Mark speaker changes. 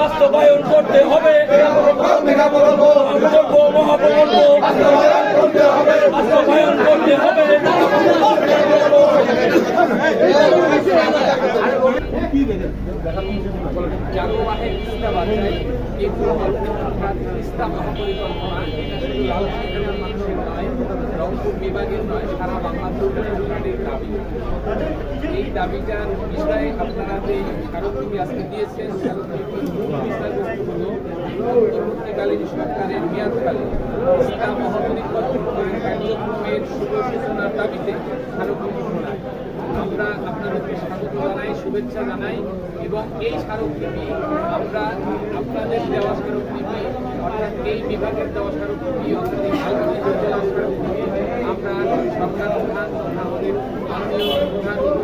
Speaker 1: বাস্তবায়ন করতে হবে। বাস্তবায়ন করতে হবে
Speaker 2: জাগোবাহের ইস্তা বাঁচাই এই ইস্তা মহাপরিকল্পনা এটা শুধু লালখানের মানুষের নয় রংপুর বিভাগের নয় সারা বাংলাদেশের দাবি এই দাবিটার বিষয়ে আপনারা যে স্মারকলিপি আজকে দিয়েছেন স্মারকলিপির মূল বিষয়বস্তু পরবর্তীকালীন সরকারের মেয়াদকালে শুভ সূচনার দাবিতে স্মারকলিপি আপনাদেরকে স্বাগত জানাই, শুভেচ্ছা জানাই এবং এই স্মারকলিপি আমরা আপনাদের দেওয়া স্মারকলিপি, অর্থাৎ এই বিভাগের দেওয়া স্মারকলিপি অর্থাৎ আমরা সরকার আমাদের মাননীয়